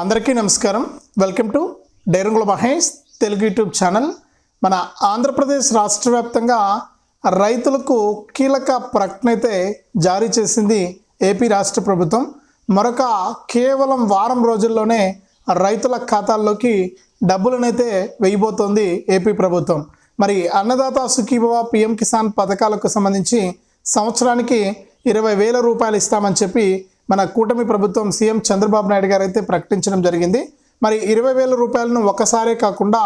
అందరికీ నమస్కారం. Welcome to డైరంగుల మహేష్ తెలుగు యూట్యూబ్ ఛానల్. మన ఆంధ్రప్రదేశ్ రాష్ట్ర వ్యాప్తంగా రైతులకు కీలక ప్రకటన అయితే జారీ చేసింది ఏపీ రాష్ట్ర ప్రభుత్వం. మరొక కేవలం వారం రోజుల్లోనే రైతుల ఖాతాల్లోకి డబ్బులనైతే వేయబోతోంది ఏపీ ప్రభుత్వం. మరి అన్నదాత సుఖీభవ పిఎం కిసాన్ పథకాలకు సంబంధించి సంవత్సరానికి ఇరవై వేల రూపాయలు ఇస్తామని చెప్పి మన కూటమి ప్రభుత్వం సీఎం చంద్రబాబు నాయుడు గారు అయితే ప్రకటించడం జరిగింది. మరి ఇరవై వేల రూపాయలను ఒకసారే కాకుండా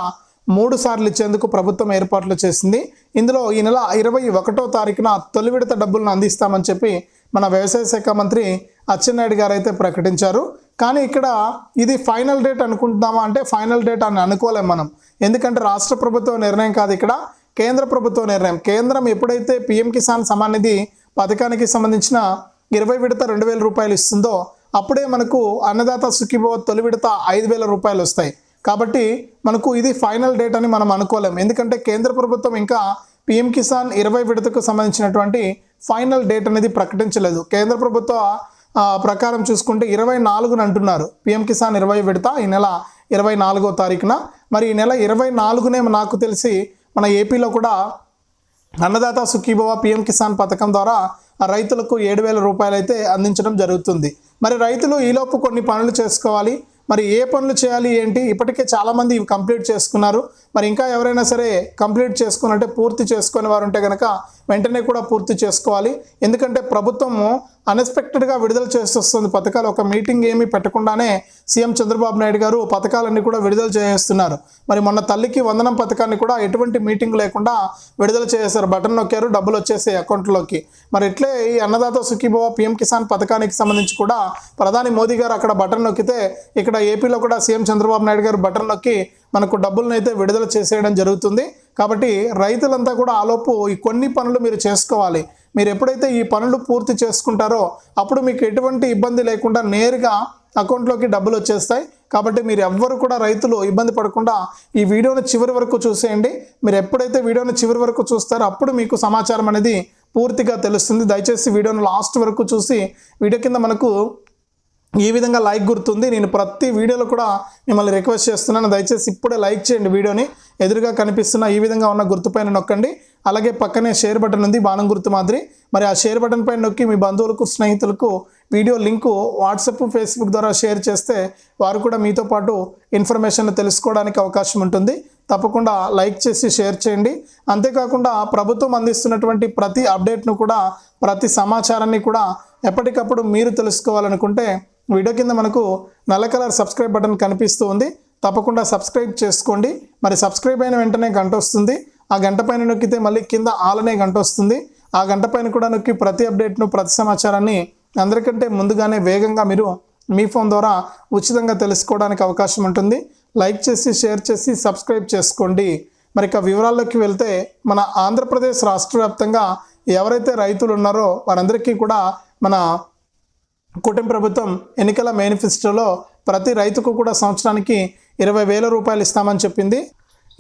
మూడు సార్లు ఇచ్చేందుకు ప్రభుత్వం ఏర్పాట్లు చేసింది. ఇందులో ఈ నెల ఇరవై ఒకటో తారీఖున తొలి విడత డబ్బులను అందిస్తామని చెప్పి మన వ్యవసాయ శాఖ మంత్రి అచ్చెన్నాయుడు గారు అయితే ప్రకటించారు. కానీ ఇక్కడ ఇది ఫైనల్ డేట్ అనుకుంటున్నామా అంటే ఫైనల్ డేట్ అని అనుకోలేం మనం. ఎందుకంటే రాష్ట్ర ప్రభుత్వం నిర్ణయం కాదు ఇక్కడ. కేంద్ర ప్రభుత్వ నిర్ణయం. కేంద్రం ఎప్పుడైతే పిఎం కిసాన్ సమాన్ నిధి పథకానికి సంబంధించిన ఇరవై విడత రెండు వేల రూపాయలు ఇస్తుందో అప్పుడే మనకు అన్నదాత సుఖీభవ తొలి విడత ఐదు వేల రూపాయలు వస్తాయి. కాబట్టి మనకు ఇది ఫైనల్ డేట్ అని మనం అనుకోలేం. ఎందుకంటే కేంద్ర ప్రభుత్వం ఇంకా పిఎం కిసాన్ ఇరవై విడతకు సంబంధించినటువంటి ఫైనల్ డేట్ అనేది ప్రకటించలేదు. కేంద్ర ప్రభుత్వ ప్రకారం చూసుకుంటే ఇరవై నాలుగున అంటున్నారు. పిఎం కిసాన్ ఇరవై విడత ఈ నెల ఇరవై నాలుగో తారీఖున. మరి ఈ నెల ఇరవై నాలుగునే నాకు తెలిసి మన ఏపీలో కూడా అన్నదాత సుఖీభవ పిఎం కిసాన్ పథకం ద్వారా రైతులకు ఏడు వేల రూపాయలు అయితే అందించడం జరుగుతుంది. మరి రైతులు ఈలోపు కొన్ని పనులు చేసుకోవాలి. మరి ఏ పనులు చేయాలి ఏంటి? ఇప్పటికే చాలామంది ఇవి కంప్లీట్ చేసుకున్నారు. మరి ఇంకా ఎవరైనా సరే కంప్లీట్ చేసుకున్నట్టే పూర్తి చేసుకునే వారు ఉంటే కనుక వెంటనే కూడా పూర్తి చేసుకోవాలి. ఎందుకంటే ప్రభుత్వము అన్ఎక్స్పెక్టెడ్గా విడుదల చేస్తొస్తుంది పథకాలు. ఒక మీటింగ్ ఏమీ పెట్టకుండానే సీఎం చంద్రబాబు నాయుడు గారు పథకాలన్నీ కూడా విడుదల చేస్తున్నారు. మరి మొన్న తల్లికి వందనం పథకాన్ని కూడా ఎటువంటి మీటింగ్ లేకుండా విడుదల చేశారు. బటన్ నొక్కారు డబ్బులు వచ్చేసాయి అకౌంట్లోకి. మరి ఇట్లే ఈ అన్నదాత సుఖీభవ పిఎం కిసాన్ పథకానికి సంబంధించి కూడా ప్రధాని మోదీ గారు అక్కడ బటన్ నొక్కితే ఇక్కడ ఏపీలో కూడా సీఎం చంద్రబాబు నాయుడు గారు బటన్ నొక్కి మనకు డబ్బులను అయితే విడుదల చేసేయడం జరుగుతుంది. కాబట్టి రైతులంతా కూడా ఆలోపు ఈ కొన్ని పనులు మీరు చేసుకోవాలి. మీరు ఎప్పుడైతే ఈ పనులు పూర్తి చేసుకుంటారో అప్పుడు మీకు ఎటువంటి ఇబ్బంది లేకుండా నేరుగా అకౌంట్లోకి డబ్బులు వచ్చేస్తాయి. కాబట్టి మీరు ఎవ్వరు కూడా రైతులు ఇబ్బంది పడకుండా ఈ వీడియోను చివరి వరకు చూసేయండి. మీరు ఎప్పుడైతే వీడియోని చివరి వరకు చూస్తారో అప్పుడు మీకు సమాచారం అనేది పూర్తిగా తెలుస్తుంది. దయచేసి వీడియోను లాస్ట్ వరకు చూసి వీడియో కింద మనకు ఈ విధంగా లైక్ గుర్తుంది. నేను ప్రతి వీడియోలో కూడా మిమ్మల్ని రిక్వెస్ట్ చేస్తున్నాను. దయచేసి ఇప్పుడే లైక్ చేయండి వీడియోని. ఎదురుగా కనిపిస్తున్న ఈ విధంగా ఉన్న గుర్తుపైన నొక్కండి. అలాగే పక్కనే షేర్ బటన్ ఉంది బాణం గుర్తు మాదిరి. మరి ఆ షేర్ బటన్ పైన నొక్కి మీ బంధువులకు స్నేహితులకు వీడియో లింకు వాట్సాప్ ఫేస్బుక్ ద్వారా షేర్ చేస్తే వారు కూడా మీతో పాటు ఇన్ఫర్మేషన్ తెలుసుకోవడానికి అవకాశం ఉంటుంది. తప్పకుండా లైక్ చేసి షేర్ చేయండి. అంతేకాకుండా ప్రభుత్వం అందిస్తున్నటువంటి ప్రతి అప్డేట్ను కూడా ప్రతి సమాచారాన్ని కూడా ఎప్పటికప్పుడు మీరు తెలుసుకోవాలనుకుంటే వీడియో కింద మనకు నల్ల కలర్ సబ్స్క్రైబ్ బటన్ కనిపిస్తూ ఉంది. తప్పకుండా సబ్స్క్రైబ్ చేసుకోండి. మరి సబ్స్క్రైబ్ అయిన వెంటనే గంట వస్తుంది. ఆ గంట పైన నొక్కితే మళ్ళీ కింద ఆలనే గంట వస్తుంది. ఆ గంట పైన కూడా నొక్కి ప్రతి అప్డేట్ను ప్రతి సమాచారాన్ని అందరికంటే ముందుగానే వేగంగా మీరు మీ ఫోన్ ద్వారా ఉచితంగా తెలుసుకోవడానికి అవకాశం ఉంటుంది. లైక్ చేసి షేర్ చేసి సబ్స్క్రైబ్ చేసుకోండి. మరి ఇక వివరాల్లోకి వెళ్తే మన ఆంధ్రప్రదేశ్ రాష్ట్ర వ్యాప్తంగా ఎవరైతే రైతులు ఉన్నారో వారందరికీ కూడా మన కూటమి ప్రభుత్వం ఎన్నికల మేనిఫెస్టోలో ప్రతి రైతుకు కూడా సంవత్సరానికి ఇరవై వేల రూపాయలు ఇస్తామని చెప్పింది.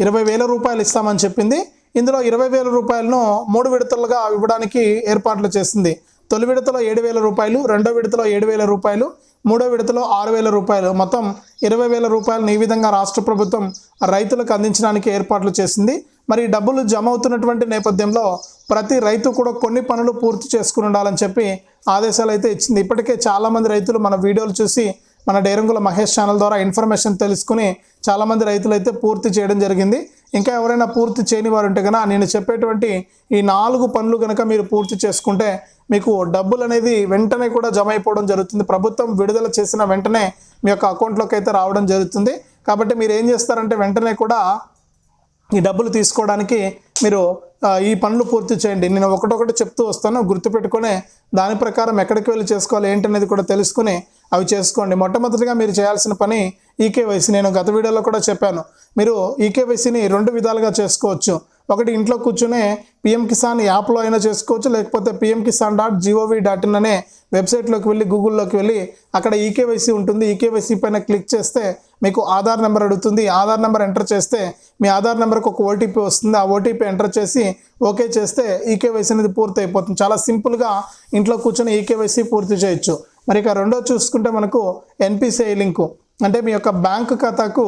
ఇరవై వేల రూపాయలు ఇస్తామని చెప్పింది. ఇందులో ఇరవై వేల రూపాయలను మూడు విడతలుగా ఇవ్వడానికి ఏర్పాట్లు చేసింది. తొలి విడతలో ఏడు వేల రూపాయలు రెండో విడతలో ఏడు వేల రూపాయలు మూడో విడతలో ఆరు వేల రూపాయలు. మొత్తం ఇరవై వేల రూపాయలను ఈ విధంగా రాష్ట్ర ప్రభుత్వం రైతులకు అందించడానికి ఏర్పాట్లు చేసింది. మరి డబ్బులు జమ అవుతున్నటువంటి నేపథ్యంలో ప్రతి రైతు కూడా కొన్ని పనులు పూర్తి చేసుకుని ఉండాలని చెప్పి ఆదేశాలు అయితే ఇచ్చింది. ఇప్పటికే చాలామంది రైతులు మన వీడియోలు చూసి మన డేరంగుల మహేష్ ఛానల్ ద్వారా ఇన్ఫర్మేషన్ తెలుసుకుని చాలామంది రైతులు అయితే పూర్తి చేయడం జరిగింది. ఇంకా ఎవరైనా పూర్తి చేయని వారు ఉంటే కనుక నేను చెప్పేటువంటి ఈ నాలుగు పనులు కనుక మీరు పూర్తి చేసుకుంటే మీకు డబ్బులు అనేది వెంటనే కూడా జమ అయిపోవడం జరుగుతుంది. ప్రభుత్వం విడుదల చేసిన వెంటనే మీ యొక్క అకౌంట్లోకి అయితే రావడం జరుగుతుంది. కాబట్టి మీరు ఏం చేస్తారంటే వెంటనే కూడా ఈ డబ్బులు తీసుకోవడానికి మీరు ఈ పనులు పూర్తి చేయండి. నేను ఒకటొకటి చెప్తూ వస్తాను. గుర్తుపెట్టుకొని దాని ప్రకారం ఎక్కడికి వెళ్ళి చేసుకోవాలి ఏంటనేది కూడా తెలుసుకుని అవి చేసుకోండి. మొట్టమొదటిగా మీరు చేయాల్సిన పని ఈకేవైసీ నేను గత వీడియోలో కూడా చెప్పాను. మీరు ఈకేవైసీని రెండు విధాలుగా చేసుకోవచ్చు. ఒకటి ఇంట్లో కూర్చునే పిఎం కిసాన్ యాప్లో అయినా చేసుకోవచ్చు లేకపోతే PM Kisan dot GOV dot in అనే వెబ్సైట్లోకి వెళ్ళి గూగుల్లోకి వెళ్ళి అక్కడ ఈకేవైసీ ఉంటుంది. ఈకేవైసీ పైన క్లిక్ చేస్తే మీకు ఆధార్ నెంబర్ అడుగుతుంది. ఆధార్ నెంబర్ ఎంటర్ చేస్తే మీ ఆధార్ నెంబర్కి ఒక ఓటీపీ వస్తుంది. ఆ ఓటీపీ ఎంటర్ చేసి ఓకే చేస్తే ఈకేవైసీ అనేది పూర్తి అయిపోతుంది చాలా సింపుల్గా ఇంట్లో కూర్చొని ఈకేవైసీ పూర్తి చేయొచ్చు. మరి ఇక రెండో చూసుకుంటే మనకు ఎన్పిసిఐ లింకు. అంటే మీ యొక్క బ్యాంకు ఖాతాకు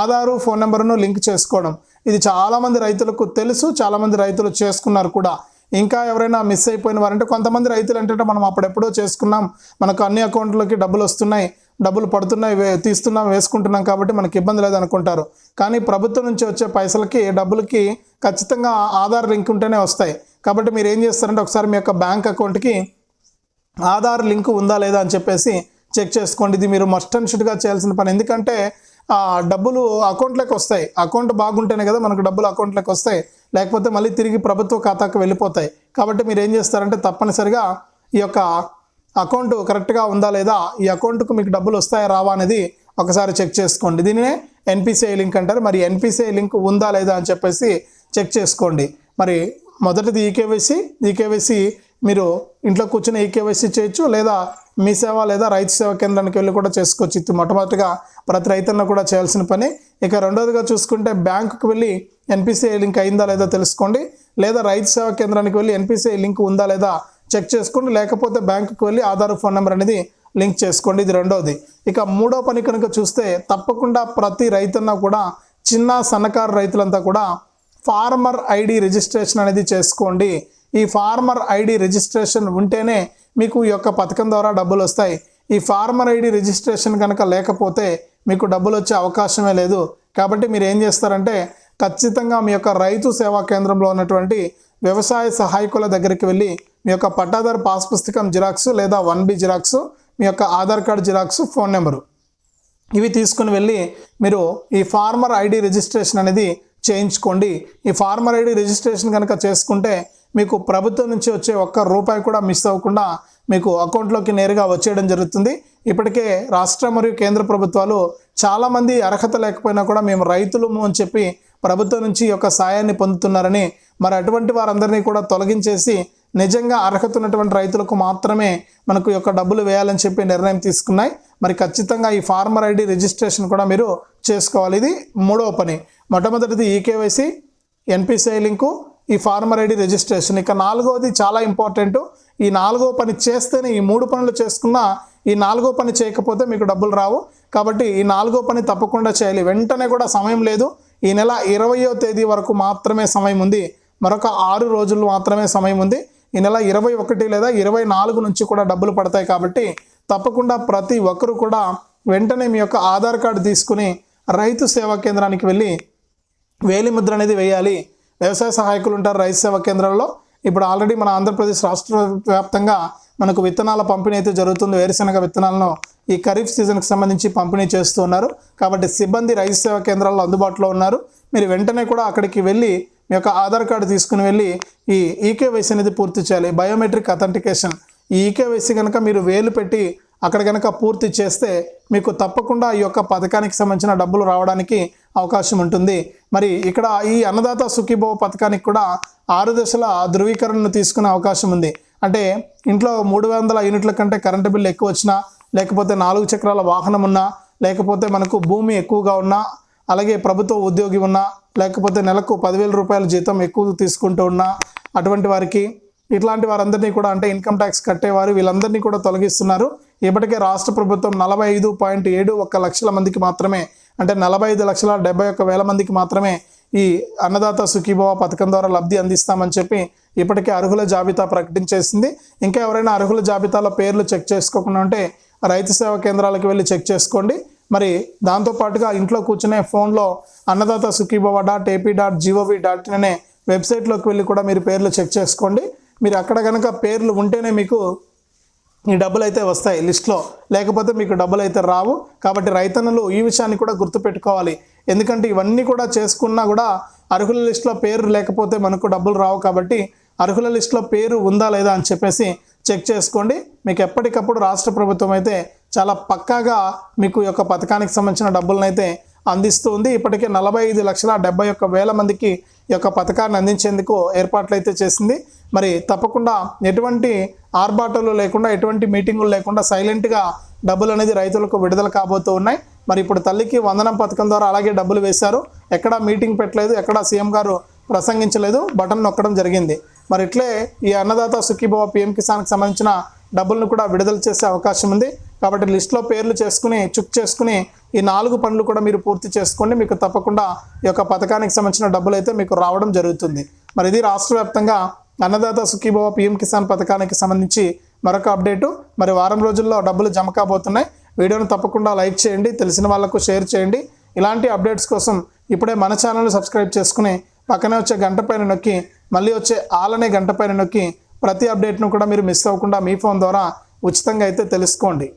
ఆధారు ఫోన్ నెంబర్ను లింక్ చేసుకోవడం. ఇది చాలామంది రైతులకు తెలుసు చాలామంది రైతులు చేసుకున్నారు కూడా. ఇంకా ఎవరైనా మిస్ అయిపోయిన వారంటే కొంతమంది రైతులు ఏంటంటే మనం అప్పుడెప్పుడో చేసుకున్నాం. మనకు అన్ని అకౌంట్లకి డబ్బులు వస్తున్నాయి డబ్బులు పడుతున్నాయి వే- తీస్తున్నాం వేసుకుంటున్నాం కాబట్టి మనకి ఇబ్బంది లేదు అనుకుంటారు. కానీ ప్రభుత్వం నుంచి వచ్చే పైసలకి డబ్బులకి ఖచ్చితంగా ఆధార్ లింక్ ఉంటేనే వస్తాయి. కాబట్టి మీరు ఏం చేస్తారంటే ఒకసారి మీ యొక్క బ్యాంక్ అకౌంట్కి ఆధార్ లింక్ ఉందా లేదా అని చెప్పేసి చెక్ చేసుకోండి. ఇది మీరు మస్ట్ అండ్ షుడ్గా చేయాల్సిన పని. ఎందుకంటే డబ్బులు అకౌంట్లోకి వస్తాయి. అకౌంట్ బాగుంటేనే కదా మనకు డబ్బులు అకౌంట్లోకి వస్తాయి. లేకపోతే మళ్ళీ తిరిగి ప్రభుత్వ ఖాతాకు వెళ్ళిపోతాయి. కాబట్టి మీరు ఏం చేస్తారంటే తప్పనిసరిగా ఈ యొక్క అకౌంట్ కరెక్ట్గా ఉందా లేదా ఈ అకౌంట్కు మీకు డబ్బులు వస్తాయా రావా అనేది ఒకసారి చెక్ చేసుకోండి. దీనినే ఎన్పిసిఐ లింక్ అంటారు. మరి ఎన్పిసిఐ లింక్ ఉందా లేదా అని చెప్పేసి చెక్ చేసుకోండి. మరి మొదటిది ఈకేవైసీ ఈకేవైసీ మీరు ఇంట్లో కూర్చొని ఈకేవైసీ చేయొచ్చు? లేదా మీ సేవ లేదా రైతు సేవా కేంద్రానికి వెళ్ళి కూడా చేసుకోవచ్చు. ఇది మొట్టమొదటిగా ప్రతి రైతులను కూడా చేయాల్సిన పని. ఇక రెండోదిగా చూసుకుంటే బ్యాంకుకి వెళ్ళి ఎన్పిసిఐ లింక్ అయిందా లేదా తెలుసుకోండి. లేదా రైతు సేవా కేంద్రానికి వెళ్ళి ఎన్పిసిఐ లింక్ ఉందా లేదా చెక్ చేసుకోండి. లేకపోతే బ్యాంకుకి వెళ్ళి ఆధార్ ఫోన్ నెంబర్ అనేది లింక్ చేసుకోండి. ఇది రెండోది. ఇక మూడో పని కనుక చూస్తే తప్పకుండా ప్రతి రైతన్న కూడా చిన్న సన్నకారు రైతులంతా కూడా ఫార్మర్ ఐడి రిజిస్ట్రేషన్ అనేది చేసుకోండి. ఈ ఫార్మర్ ఐడి రిజిస్ట్రేషన్ ఉంటేనే మీకు ఈ యొక్క పథకం ద్వారా డబ్బులు వస్తాయి. ఈ ఫార్మర్ ఐడి రిజిస్ట్రేషన్ కనుక లేకపోతే మీకు డబ్బులు వచ్చే అవకాశమే లేదు. కాబట్టి మీరు ఏం చేస్తారంటే ఖచ్చితంగా మీ యొక్క రైతు సేవా కేంద్రంలో ఉన్నటువంటి వ్యవసాయ సహాయకుల దగ్గరికి వెళ్ళి మీ యొక్క పట్టాదారు పాస్ పుస్తకం జిరాక్స్ లేదా వన్ బి జిరాక్స్ మీ యొక్క Aadhaar card xerox phone number ఇవి తీసుకుని వెళ్ళి మీరు ఈ ఫార్మర్ ఐడి రిజిస్ట్రేషన్ అనేది చేయించుకోండి. ఈ ఫార్మర్ ఐడి రిజిస్ట్రేషన్ కనుక చేసుకుంటే మీకు ప్రభుత్వం నుంచి వచ్చే ఒక్క రూపాయి కూడా మిస్ అవ్వకుండా మీకు అకౌంట్లోకి నేరుగా వచ్చేయడం జరుగుతుంది. ఇప్పటికే రాష్ట్ర మరియు కేంద్ర ప్రభుత్వాలు చాలామంది అర్హత లేకపోయినా కూడా మేము రైతులము అని చెప్పి ప్రభుత్వం నుంచి యొక్క సాయాన్ని పొందుతున్నారని మరి అటువంటి వారందరినీ కూడా తొలగించేసి నిజంగా అర్హత ఉన్నటువంటి రైతులకు మాత్రమే మనకు యొక్క డబ్బులు వేయాలని చెప్పి నిర్ణయం తీసుకున్నాయి. మరి ఖచ్చితంగా ఈ ఫార్మర్ ఐడి రిజిస్ట్రేషన్ కూడా మీరు చేసుకోవాలి. ఇది మూడవ పని. మొట్టమొదటిది ఈకేవైసీ ఎన్పిసిఐ లింకు ఈ ఫార్మర్ ఐడి రిజిస్ట్రేషన్. ఇక నాలుగవది చాలా ఇంపార్టెంట్. ఈ నాలుగో పని చేస్తేనే ఈ మూడు పనులు చేసుకున్నా ఈ నాలుగో పని చేయకపోతే మీకు డబ్బులు రావు. కాబట్టి ఈ నాలుగో పని తప్పకుండా చేయాలి. వెంటనే కూడా సమయం లేదు. ఈ నెల ఇరవయో తేదీ వరకు మాత్రమే సమయం ఉంది. మరొక ఆరు రోజులు మాత్రమే సమయం ఉంది. ఈ నెల ఇరవై ఒకటి లేదా ఇరవై నాలుగు నుంచి కూడా డబ్బులు పడతాయి కాబట్టి తప్పకుండా ప్రతి ఒక్కరు కూడా వెంటనే మీ యొక్క ఆధార్ కార్డు తీసుకుని రైతు సేవా కేంద్రానికి వెళ్ళి వేలిముద్ర అనేది వేయాలి. వ్యవసాయ సహాయకులు ఉంటారు రైతు సేవా కేంద్రాల్లో. ఇప్పుడు ఆల్రెడీ మన ఆంధ్రప్రదేశ్ రాష్ట్ర వ్యాప్తంగా మనకు విత్తనాల పంపిణీ అయితే జరుగుతుంది. వేరుశనగ విత్తనాలను ఈ ఖరీఫ్ సీజన్కి సంబంధించి పంపిణీ చేస్తూ ఉన్నారు. కాబట్టి సిబ్బంది రైతు సేవా కేంద్రాల్లో అందుబాటులో ఉన్నారు. మీరు వెంటనే కూడా అక్కడికి వెళ్ళి మీ యొక్క ఆధార్ కార్డు తీసుకుని వెళ్ళి ఈ ఈకేవైసీ అనేది పూర్తి చేయాలి. Biometric authentication. ఈ ఈకేవైసీ కనుక మీరు వేలు పెట్టి అక్కడ కనుక పూర్తి చేస్తే మీకు తప్పకుండా ఈ యొక్క పథకానికి సంబంధించిన డబ్బులు రావడానికి అవకాశం ఉంటుంది. మరి ఇక్కడ ఈ అన్నదాత సుఖీభవ పథకానికి కూడా ఆరు దశల ధృవీకరణను తీసుకునే అవకాశం ఉంది. అంటే ఇంట్లో మూడు వందల యూనిట్ల కంటే కరెంటు బిల్లు ఎక్కువ వచ్చినా లేకపోతే నాలుగు చక్రాల వాహనం ఉన్నా లేకపోతే మనకు భూమి ఎక్కువగా ఉన్నా అలాగే ప్రభుత్వ ఉద్యోగి ఉన్నా లేకపోతే నెలకు పదివేల రూపాయల జీతం ఎక్కువ తీసుకుంటూ ఉన్నా అటువంటి వారికి ఇట్లాంటి వారందరినీ కూడా అంటే ఇన్కమ్ ట్యాక్స్ కట్టేవారు వీళ్ళందరినీ కూడా తొలగిస్తున్నారు. ఇప్పటికే రాష్ట్ర ప్రభుత్వం నలభై ఐదు పాయింట్ ఏడు ఒక్క లక్షల మందికి మాత్రమే అంటే నలభై ఐదు లక్షల డెబ్బై ఒక్క వేల మందికి మాత్రమే ఈ అన్నదాత సుఖీభవ పథకం ద్వారా లబ్ధి అందిస్తామని చెప్పి ఇప్పటికే అర్హుల జాబితా ప్రకటించేసింది. ఇంకా ఎవరైనా అర్హుల జాబితాలో పేర్లు చెక్ చేసుకోకుండా ఉంటే రైతు సేవా కేంద్రాలకు వెళ్ళి చెక్ చేసుకోండి. మరి దాంతోపాటుగా ఇంట్లో కూర్చునే ఫోన్లో Annadata Sukhibhava dot AP dot GOV dot in అనే వెబ్సైట్లోకి వెళ్ళి కూడా మీరు పేర్లు చెక్ చేసుకోండి. మీరు అక్కడ కనుక పేర్లు ఉంటేనే మీకు ఈ డబ్బులు అయితే వస్తాయి లిస్ట్లో. లేకపోతే మీకు డబ్బులు అయితే రావు. కాబట్టి రైతన్నలు ఈ విషయాన్ని కూడా గుర్తుపెట్టుకోవాలి. ఎందుకంటే ఇవన్నీ కూడా చేసుకున్నా కూడా అర్హుల లిస్టులో పేరు లేకపోతే మనకు డబ్బులు రావు కాబట్టి అర్హుల లిస్టులో పేరు ఉందా లేదా అని చెప్పేసి చెక్ చేసుకోండి. మీకు ఎప్పటికప్పుడు రాష్ట్ర ప్రభుత్వం అయితే చాలా పక్కాగా మీకు యొక్క పథకానికి సంబంధించిన డబ్బులను అయితే అందిస్తూ ఉంది ఇప్పటికే నలభై ఐదు లక్షల డెబ్బై ఒక్క వేల మందికి ఈ యొక్క పథకాన్ని అందించేందుకు ఏర్పాట్లు అయితే చేసింది. మరి తప్పకుండా ఎటువంటి ఆర్భాటాలు లేకుండా ఎటువంటి మీటింగులు లేకుండా సైలెంట్గా డబ్బులు అనేది రైతులకు విడుదల కాబోతూ ఉన్నాయి. మరి ఇప్పుడు తల్లికి వందనం పథకం ద్వారా అలాగే డబ్బులు వేశారు. ఎక్కడా మీటింగ్ పెట్టలేదు ఎక్కడా సీఎం గారు ప్రసంగించలేదు బటన్ నొక్కడం జరిగింది. మరి ఇట్లే ఈ అన్నదాత సుఖీభవ పిఎం కిసాన్కి సంబంధించిన డబ్బులను కూడా విడుదల చేసే అవకాశం ఉంది. కాబట్టి లిస్ట్లో పేర్లు చేసుకుని చుక్ చేసుకుని ఈ నాలుగు పనులు కూడా మీరు పూర్తి చేసుకోండి. మీకు తప్పకుండా ఈ యొక్క పథకానికి సంబంధించిన డబ్బులు అయితే మీకు రావడం జరుగుతుంది. మరి ఇది రాష్ట్ర వ్యాప్తంగా అన్నదాత సుఖీభవ పీఎం కిసాన్ పథకానికి సంబంధించి మరొక అప్డేటు. మరి వారం రోజుల్లో డబ్బులు జమ కాబోతున్నాయి. వీడియోను తప్పకుండా లైక్ చేయండి తెలిసిన వాళ్ళకు షేర్ చేయండి. ఇలాంటి అప్డేట్స్ కోసం ఇప్పుడే మన ఛానల్ సబ్స్క్రైబ్ చేసుకుని పక్కనే వచ్చే గంట పైన నొక్కి మళ్ళీ వచ్చే ఆలనే గంట పైన నొక్కి ప్రతి అప్డేట్ను కూడా మీరు మిస్ అవ్వకుండా మీ ఫోన్ ద్వారా ఉచితంగా అయితే తెలుసుకోండి.